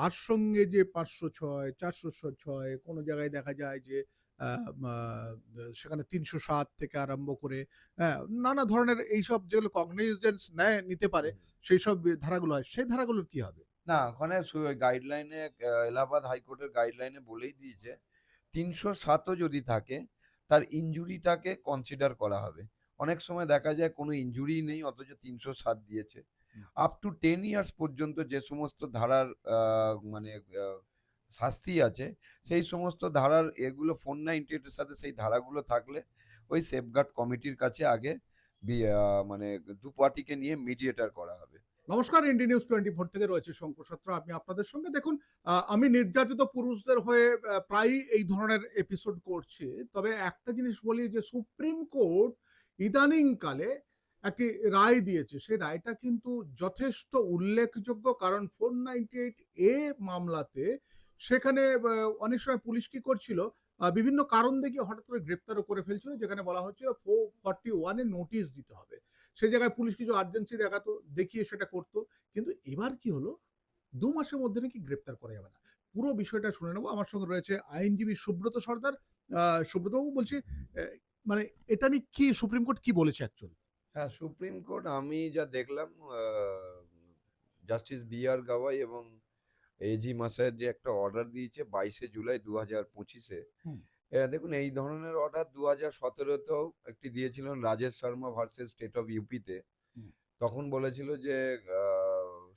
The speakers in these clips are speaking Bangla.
তার সঙ্গে যে পাঁচশো ছয় চারশো ছয় কোনো জায়গায় দেখা যায় যে সেখানে তিনশো সাত থেকে আরম্ভ করে হ্যাঁ, নানা ধরনের এইসব যেগুলো কগনিজেন্স নেয় নিতে পারে সেই সব ধারাগুলো হয়। সেই ধারাগুলোর কি হবে? না ওখানে গাইডলাইনে এলাহাবাদ হাইকোর্টের গাইডলাইনে বলেই দিয়েছে তিনশো সাতও যদি থাকে তার ইনজুরিটাকে কনসিডার করা হবে। অনেক সময় দেখা যায় কোনো ইনজুরি নেই অথচ তিনশো সাত দিয়েছে। আপ টু টেন ইয়ার্স পর্যন্ত যে সমস্ত ধারার মানে শাস্তি আছে সেই সমস্ত ধারার এগুলো ফোর নাইনটি সাথে সেই ধারাগুলো থাকলে ওই সেফগার্ড কমিটির কাছে আগে মানে দু পার্টিকে নিয়ে মিডিয়েটার করা হবে। নমস্কার ইন্ডি নিউজ টোয়েন্টি ফোর থেকে রয়েছে শঙ্কর সত্র। আমি আপনাদের সঙ্গে দেখুন আমি নির্যাতিত পুরুষদের হয়ে আহ, প্রায়ই এই ধরনের এপিসোড করছি। তবে একটা জিনিস বলি যে সুপ্রিম কোর্ট ইদানিংকালে একটি রায় দিয়েছে। সেই রায়টা কিন্তু যথেষ্ট উল্লেখযোগ্য কারণ ফোর নাইনটি এইট এ মামলাতে সেখানে অনেক সময় পুলিশ কি করছিল বিভিন্ন কারণ দেখিয়ে হঠাৎ করে গ্রেপ্তারও করে ফেলছিল, যেখানে বলা হচ্ছিল ফোর ফর্টি ওয়ানে নোটিশ দিতে হবে। সেই জায়গায় পুলিশ কিছু আর্জেন্সি দেখাতো, দেখিয়ে সেটা করতো। কিন্তু এবার কি হলো? দু মাসের মধ্যে নাকি গ্রেপ্তার করা যাবে না। পুরো বিষয়টা শুনে নেব। আমার সঙ্গে রয়েছে আইনজীবী সুব্রত সর্দার। সুব্রতবাবু বলছি মানে এটা নিয়ে কি সুপ্রিম কোর্ট কি বলেছে অ্যাকচুয়ালি হ্যাঁ সুপ্রিম কোর্ট আমি যা দেখলাম জাস্টিস বি আর গাওয়াই এবং এজি মাসায়ের যে একটা অর্ডার দিয়েছে বাইশে জুলাই দু হাজার পঁচিশে। দেখুন এই ধরনের অর্ডার দু হাজার সতেরোতেও একটি দিয়েছিলেন Rajesh Sharma versus state of ইউপিতে তখন বলেছিল যে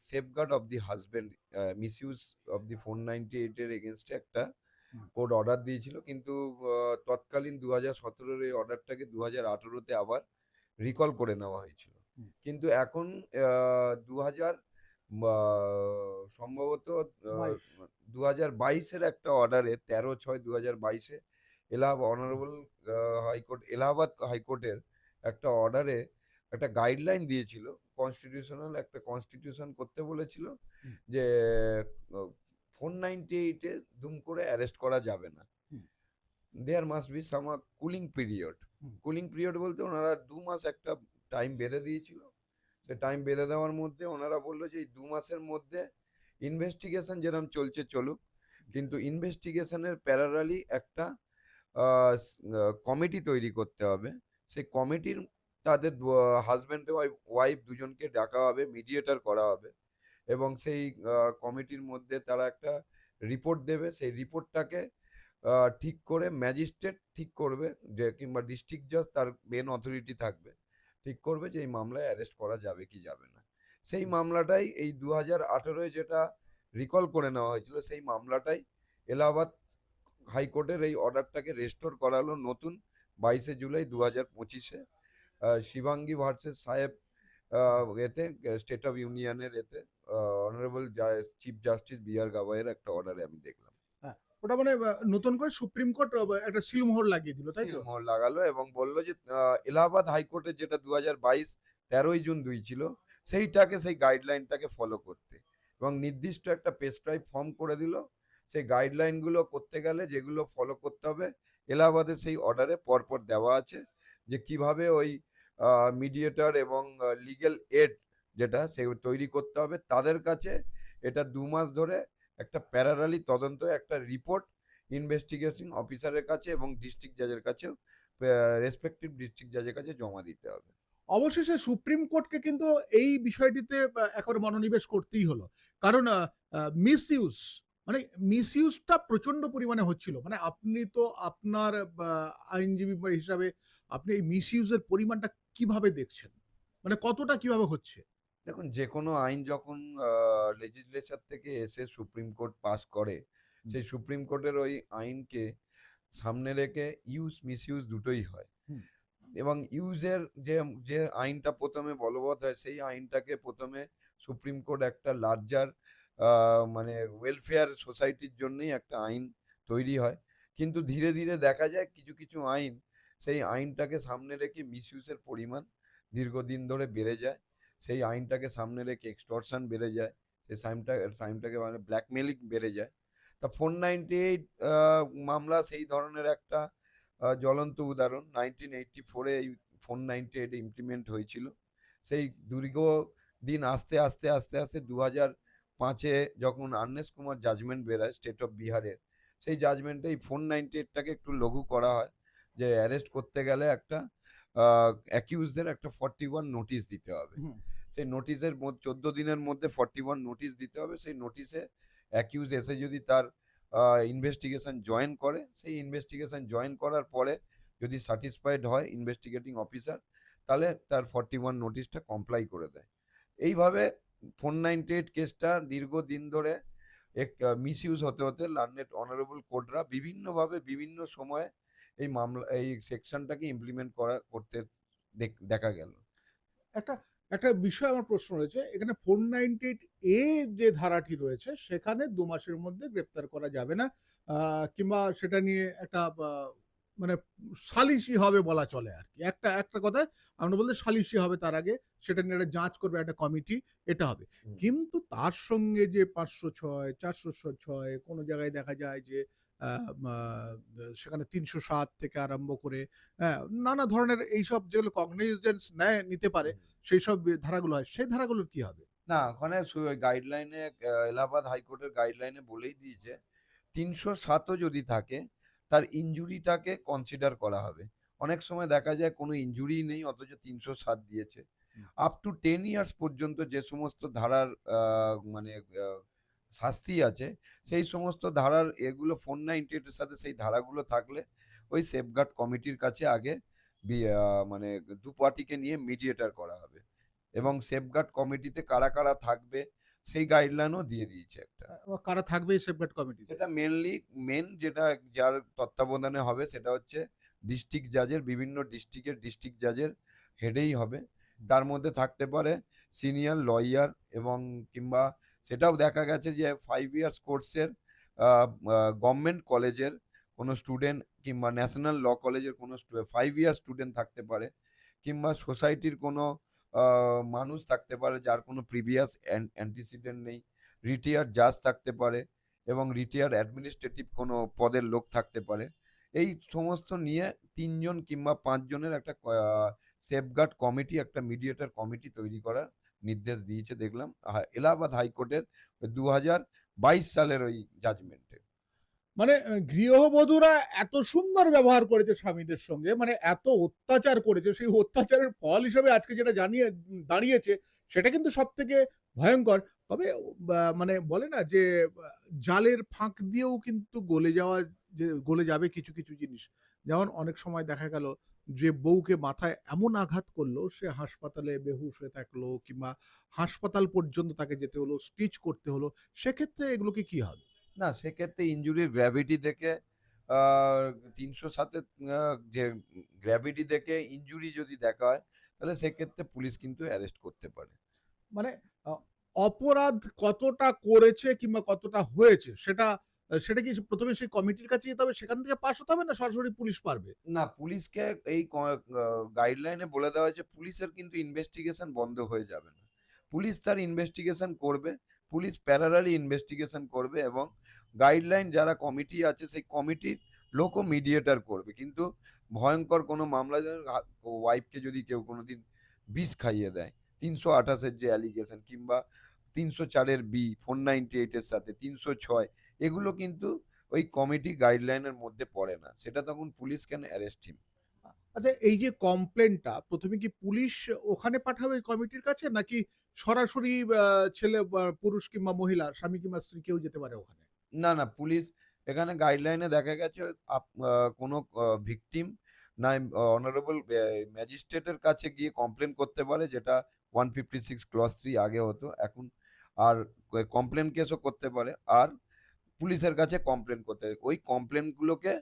safeguard of the husband misuse of the four ninety এইটের এগেনস্টে একটা। কোর্ট অর্ডার দিয়েছিল কিন্তু তৎকালীন দু হাজার সতেরোর এই অর্ডারটাকে দু হাজার আঠেরোতে আবার রিকল করে নেওয়া হয়েছিল। কিন্তু এখন দু হাজার সম্ভবত দু হাজার বাইশের একটা অর্ডারে তেরো ছয় দু হাজার বাইশে এলাহাবাদ অনারেবল হাইকোর্ট এলাহাবাদ হাইকোর্টের একটা অর্ডারে একটা গাইডলাইন দিয়েছিল কনস্টিটিউশনাল একটা কনস্টিটিউশন করতে বলেছিল যে ফোর নাইনটি এইটে দুম করে অ্যারেস্ট করা যাবে না। There must be some cooling period cooling period বলতে ওনারা দু মাস একটা টাইম বেঁধে দিয়েছিল। সে টাইম বেঁধে দেওয়ার মধ্যে ওনারা বলল যে এই দু মাসের মধ্যে ইনভেস্টিগেশন যেরকম চলছে চলুক কিন্তু ইনভেস্টিগেশনের প্যারারালি একটা কমিটি তৈরি করতে হবে। সেই কমিটির তাদের হাজব্যান্ড ওয়াইফ দুজনকে ডাকা হবে মিডিয়েটার করা হবে এবং সেই কমিটির মধ্যে তারা একটা রিপোর্ট দেবে। সেই রিপোর্টটাকে ঠিক করে ম্যাজিস্ট্রেট ঠিক করবে যে, কিংবা ডিস্ট্রিক্ট জাজ তার মেন অথরিটি থাকবে। ঠিক করবে যে, এই মামলায় অ্যারেস্ট করা যাবে কি যাবে না। সেই মামলাটাই এই দু হাজার আঠেরোয় যেটা রিকল করে নেওয়া হয়েছিল, সেই মামলাটাই এলাহাবাদ হাইকোর্টের এই অর্ডারটাকে রেস্টোর করালো নতুন বাইশে জুলাই দু হাজার পঁচিশে শিবাঙ্গী ভার্সেস সাহেব এতে স্টেট অফ ইউনিয়নের এতে honourable chief justice B R গাওয়াইয়ের একটা অর্ডারে আমি দেখলাম। ওটা মানে নতুন করে সুপ্রিম কোর্ট একটা সিলমোহর লাগিয়ে দিল, তাই তো? সিলমোহর লাগালো এবং বলল যে এলাহাবাদ হাইকোর্টের যেটা দু হাজার বাইশ তেরোই জুন দুই ছিল, সেইটাকে, সেই গাইডলাইনটাকে ফলো করতে। এবং নির্দিষ্ট একটা প্রেসক্রাইব ফর্ম করে দিল। সেই গাইডলাইনগুলো করতে গেলে যেগুলো ফলো করতে হবে এলাহাবাদের সেই অর্ডারে পরপর দেওয়া আছে যে, কীভাবে ওই মিডিয়েটর এবং লিগেল এড যেটা, সে তৈরি করতে হবে, তাদের কাছে এটা দু মাস ধরে একটা প্যারারালি তদন্ত একটা রিপোর্ট ইনভেস্টিগেশন অফিসারের কাছে এবং ডিস্ট্রিক্ট জাজের কাছেও রেসপেক্টিভ ডিস্ট্রিক্ট জাজের কাছে জমা দিতে হবে। অবশেষে সুপ্রিম কোর্টকে কিন্তু এই বিষয়টিতে এখন মনোনিবেশ করতেই হলো। কারণ মিস ইউজ মানে মিস ইউজটা প্রচণ্ড পরিমাণে হচ্ছিল। মানে আপনি তো আপনার আইনজীবী হিসাবে আপনি এই মিস ইউজের পরিমাণটা কীভাবে দেখছেন? মানে কতটা কীভাবে হচ্ছে? দেখুন যে কোনো আইন যখন লেজিসলেচার থেকে এসে সুপ্রিম কোর্ট পাস করে সেই সুপ্রিম কোর্টের ওই আইনকে সামনে রেখে ইউজ মিসইউজ দুটোই হয়। এবং ইউজের যে যে আইনটা প্রথমে বলবৎ হয় সেই আইনটাকে প্রথমে সুপ্রিম কোর্ট একটা লার্জার মানে ওয়েলফেয়ার সোসাইটির জন্যই একটা আইন তৈরি হয়। কিন্তু ধীরে ধীরে দেখা যায় কিছু কিছু আইন সেই আইনটাকে সামনে রেখে মিস মিসইউজের পরিমাণ দীর্ঘদিন ধরে বেড়ে যায়। সেই আইনটাকে সামনে রেখে এক্সটর্শন বেড়ে যায়, সেই সাইমটা টাইমটাকে মানে ব্ল্যাকমেলিং বেড়ে যায়। তা ফোর নাইনটি এইট মামলা সেই ধরনের একটা জ্বলন্ত উদাহরণ। নাইনটিন এইটটি ফোরে এই ফোর নাইনটি এইট ইমপ্লিমেন্ট হয়েছিল। সেই দীর্ঘ দিন আস্তে আস্তে আস্তে আস্তে দু হাজার পাঁচে যখন আর্নেস কুমার জাজমেন্ট বেরায় স্টেট অফ বিহারের, সেই জাজমেন্টে এই ফোর নাইনটি এইটটাকে একটু লঘু করা হয়। যে অ্যারেস্ট করতে গেলে একটা অ্যাকিউজদের একটা ফর্টি ওয়ান নোটিশ দিতে হবে। সেই নোটিশের মধ্যে চোদ্দ দিনের মধ্যে ফর্টি ওয়ান নোটিশ দিতে হবে। সেই নোটিশে অ্যাকিউজ এসে যদি তার ইনভেস্টিগেশন জয়েন করে সেই ইনভেস্টিগেশন জয়েন করার পরে যদি স্যাটিসফাইড হয় ইনভেস্টিগেটিং অফিসার তাহলে তার ফর্টি ওয়ান নোটিশটা কমপ্লাই করে দেয়। এইভাবে ফোর নাইনটি এইট কেসটা দীর্ঘদিন ধরে এক মিস ইউজ হতে হতে লার্নেট অনারেবল কোর্টরা বিভিন্নভাবে বিভিন্ন সময়ে এই মামলা এই সেকশনটাকে ইমপ্লিমেন্ট করা করতে দেখা গেল। একটা একটা বিষয় আমার প্রশ্ন রয়েছে এখানে ফোর নাইনটি এইট এ যে ধারাটি রয়েছে সেখানে দু মাসের মধ্যে গ্রেপ্তার করা যাবে না কিংবা সেটা নিয়ে একটা মানে সালিশি হবে বলা চলে আর কি। একটা একটা কথা আমরা বলতে সালিশি হবে তার আগে সেটা নিয়ে একটা যাঁচ করবে একটা কমিটি এটা হবে। কিন্তু তার সঙ্গে যে পাঁচশো ছয় চারশো ছয় কোনো জায়গায় দেখা যায় যে সেখানে তিনশো সাত থেকে আরম্ভ করে নানা ধরনের এইসব যেগুলো কগনিজেন্স নেয় নিতে পারে সেই সব ধারাগুলো হয়। সেই ধারাগুলোর কি হবে? না ওখানে গাইডলাইনে এলাহাবাদ হাইকোর্টের গাইডলাইনে বলেই দিয়েছে তিনশো সাতও যদি থাকে তার ইনজুরিটাকে কনসিডার করা হবে। অনেক সময় দেখা যায় কোনো ইনজুরি নেই অথচ তিনশো সাত দিয়েছে। আপ টু টেন ইয়ার্স পর্যন্ত যে সমস্ত ধারার মানে শাস্তি আছে। সেই সমস্ত ধারার এগুলো ফোর নাইনটি এইটের সাথে সেই ধারাগুলো থাকলে ওই সেফগার্ড কমিটির কাছে আগে মানে দু পার্টিকে নিয়ে মিডিয়েটার করা হবে। এবং সেফগার্ড কমিটিতে কারা কারা থাকবে সেই গাইডলাইনও দিয়ে দিয়েছে একটা। কারা থাকবে সেফগার্ড কমিটি সেটা মেনলি মেন যেটা যার তত্ত্বাবধানে হবে সেটা হচ্ছে ডিস্ট্রিক্ট জাজের বিভিন্ন ডিস্ট্রিক্টের ডিস্ট্রিক্ট জাজের হেডেই হবে। তার মধ্যে থাকতে পারে সিনিয়র লয়ার এবং কিংবা সেটাও দেখা গেছে যে ফাইভ ইয়ার্স কোর্সের গভর্নমেন্ট কলেজের কোনো স্টুডেন্ট কিংবা ন্যাশনাল ল কলেজের কোনো ফাইভ ইয়ার স্টুডেন্ট থাকতে পারে কিংবা সোসাইটির কোনো মানুষ থাকতে পারে যার কোনো প্রিভিয়াস অ্যান্টিসিডেন্ট নেই। রিটায়ার জাজ থাকতে পারে এবং রিটায়ার অ্যাডমিনিস্ট্রেটিভ কোনো পদের লোক থাকতে পারে। এই সমস্ত নিয়ে তিনজন কিংবা পাঁচজনের একটা সেফগার্ড কমিটি একটা মিডিয়েটার কমিটি তৈরি করার নির্দেশ দিয়েছে দেখলাম। এলাহাবাদ হাইকোর্টের দু বাইশ সালের ওই জাজমেন্টে মানে গৃহবধূরা এত সুন্দর ব্যবহার করেছে স্বামীদের সঙ্গে মানে এত অত্যাচার করেছে, সেই অত্যাচারের ফল হিসেবে আজকে যেটা জানিয়ে, দাঁড়িয়েছে, সেটা কিন্তু সব থেকে ভয়ঙ্কর। তবে মানে বলে না যে, জালের ফাঁক দিয়েও কিন্তু গলে যাওয়া, যে, গলে যাবে কিছু কিছু জিনিস। যেমন অনেক সময় দেখা গেল যে বউকে মাথায় এমন আঘাত করল সে হাসপাতালে বেহুশ হয়ে থাকল কিংবা হাসপাতাল পর্যন্ত তাকে যেতে হলো স্টিচ করতে হলো সেক্ষেত্রে এগুলোকে কি হবে? না সেক্ষেত্রে ইনজুরির গ্র্যাভিটি দেখে তিনশো সাথে যে গ্র্যাভিটি দেখে ইনজুরি যদি দেখা হয় তাহলে সেক্ষেত্রে পুলিশ কিন্তু অ্যারেস্ট করতে পারে। মানে অপরাধ কতটা করেছে কিংবা কতটা হয়েছে সেটা সেটা কি প্রথমে সেই কমিটির কাছে যেতে হবে? সেখান থেকে পাশ হতে হবে না সরাসরি পুলিশ পারবে? না, পুলিশকে এই গাইডলাইনে বলে দেওয়া হয়েছে, পুলিশের কিন্তু ইনভেস্টিগেশন বন্ধ হয়ে যাবে না। পুলিশ তার ইনভেস্টিগেশন করবে, পুলিশ প্যারালালি ইনভেস্টিগেশন করবে এবং গাইডলাইন যারা কমিটি আছে, সেই কমিটির লোকও মিডিয়েটার করবে। কিন্তু ভয়ঙ্কর কোনো মামলা ওয়াইফকে যদি কেউ কোনো দিন বিষ খাইয়ে দেয়, তিনশো আঠাশের যে অ্যালিগেশন কিংবা তিনশো চারের বি ফোর নাইনটি এইটের সাথে, তিনশো ছয় এগুলো কিন্তু ওই কমিটি গাইডলাইনের মধ্যে পড়ে না। সেটা তখন পুলিশ ক্যান অ্যারেস্ট হিম আচ্ছা এই যে কমপ্লেনটা প্রথমে কি পুলিশ ওখানে পাঠাবে কমিটির কাছে নাকি সরাসরি ছেলে পুরুষ কিংবা মহিলা স্বামী কিংবা স্ত্রী কেউ যেতে পারে ওখানে? না না পুলিশ এখানে গাইডলাইনে দেখা গেছে কোনো ভিকটিম না অনারেবল ম্যাজিস্ট্রেটের কাছে গিয়ে কমপ্লেন করতে পারে যেটা one fifty six clause three আগে হতো এখন আর কমপ্লেন কেসও করতে পারে। আর পুলিশের কাছে কমপ্লেন করতে হবে। ওই কমপ্লেনগুলোকে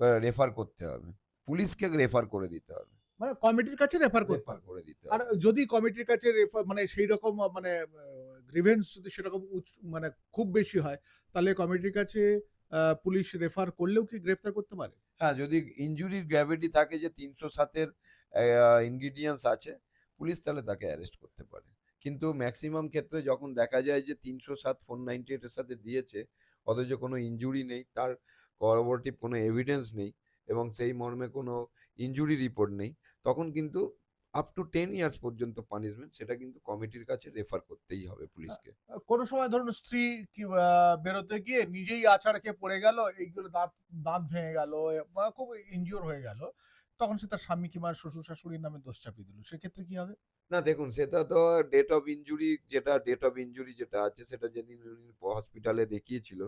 রেফার করতে হবে। পুলিশকে রেফার করে দিতে হবে। মানে কমিটির কাছে রেফার করতে রেফার করে দিতে আর যদি কমিটির কাছে refer- মানে সেই রকম মানে গ্রিভেন্স যদি সেরকম মানে খুব বেশি হয় তাহলে কমিটির কাছে পুলিশ রেফার করলেও কি গ্রেফতার করতে পারে? হ্যাঁ যদি ইনজুরির গ্র্যাভিটি থাকে যে তিনশো সাতের ইনগ্রিডিয়েন্টস আছে পুলিশ তাহলে তাকে অ্যারেস্ট করতে পারে। কিন্তু ম্যাক্সিমাম ক্ষেত্রে যখন দেখা যায় যে তিনশো সাত ফোর নাইনটি এইটের সাথে দিয়েছে অথচ কোনো ইনজুরি নেই, তার করোবোরেটিভ কোনো এভিডেন্স নেই এবং সেই মর্মে কোনো ইনজুরি রিপোর্ট নেই, তখন কিন্তু আপ টু টেন ইয়ার্স পর্যন্ত পানিশমেন্ট সেটা কিন্তু কমিটির কাছে রেফার করতেই হবে পুলিশকে। কোনো সময় ধরুন স্ত্রী কি বেরোতে গিয়ে নিজেই আছাড় খেয়ে পড়ে গেল, এইগুলো দাঁত দাঁত ভেঙে গেল খুব ইনজিওর হয়ে গেল তখন সে তার স্বামী কিংবা শ্বশুর শাশুড়ির নামে দোষ চাপিয়ে দিল। সেক্ষেত্রে কি হবে? না, দেখুন সেটা তো ডেট অফ ইনজুরি যেটা ডেট অফ ইনজুরি যেটা আছে, সেটা যেদিন হসপিটালে দেখিয়েছিল,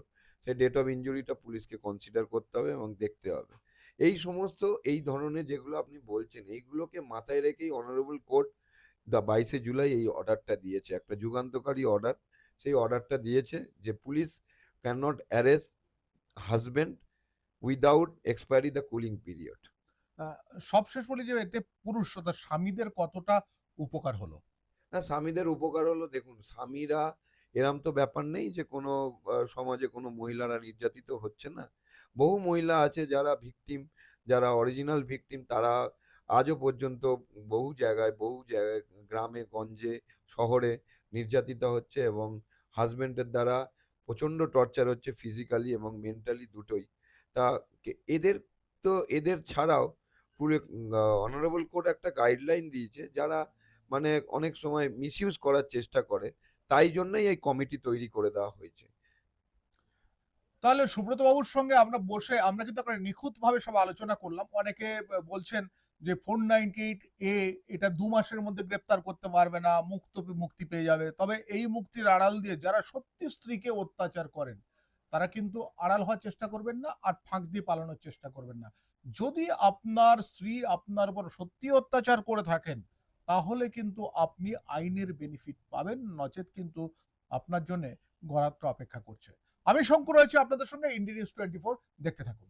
সেই ডেট অফ ইনজুরিটা পুলিশকে কনসিডার করতে হবে এবং দেখতে হবে। এই সমস্ত, এই ধরনের যেগুলো আপনি বলছেন, এইগুলোকে মাথায় রেখেই অনারেবল কোর্ট দ্য বাইশে জুলাই এই অর্ডারটা দিয়েছে। একটা যুগান্তকারী অর্ডার, সেই অর্ডারটা দিয়েছে যে police can not arrest husband without expiry the cooling period সবশেষ বলি যে এতে পুরুষ, অর্থাৎ স্বামীদের কতটা উপকার হলো? না, স্বামীদের উপকার হলো, দেখুন, স্বামীরা, এরম তো ব্যাপার নেই যে কোনো সমাজে কোনো মহিলারা নির্যাতিত হচ্ছে না। বহু মহিলা আছে যারা ভিকটিম, যারা অরিজিনাল ভিকটিম, তারা আজও পর্যন্ত বহু জায়গায় বহু জায়গায়, গ্রামে, গঞ্জে, শহরে নির্যাতিত হচ্ছে এবং হাজবেন্ডের দ্বারা প্রচণ্ড টর্চার হচ্ছে ফিজিক্যালি এবং মেন্টালি দুটোই। তা এদের তো, এদের ছাড়াও পুরো অনারেবল কোর্ট একটা গাইডলাইন দিয়েছে যারা মানে অনেক সময় মিসইউজ করার চেষ্টা করে। তাই জন্যই এই কমিটি তৈরি করে দেওয়া হয়েছে। তাহলে সুব্রত বাবুর সঙ্গে আমরা বসে, আমরা কিন্তু একটা নিখুঁত ভাবে সব আলোচনা করলাম। অনেকে বলছেন যে ফোর নাইনটি এইট এ এটা দু মাসের মধ্যে গ্রেপ্তার করতে পারবে না, মুক্ত, মুক্তি পেয়ে যাবে। তবে এই মুক্তির আড়াল দিয়ে যারা সত্যি স্ত্রীকে অত্যাচার করেন, তারা কিন্তু আড়াল হওয়ার চেষ্টা করবেন না আর ফাঁক দিয়ে পালানোর চেষ্টা করবেন না। যদি আপনার স্ত্রী আপনার উপর সত্যি অত্যাচার করে থাকেন, তাহলে কিন্তু আপনি আইনের বেনিফিট পাবেন, নচেত কিন্তু আপনার জন্য গড়াত্র অপেক্ষা করছে। আমি শঙ্কর হয়েছি আপনাদের সঙ্গে ইন্ডিয়ান নিউজ টোয়েন্টি ফোর দেখতে থাকুন।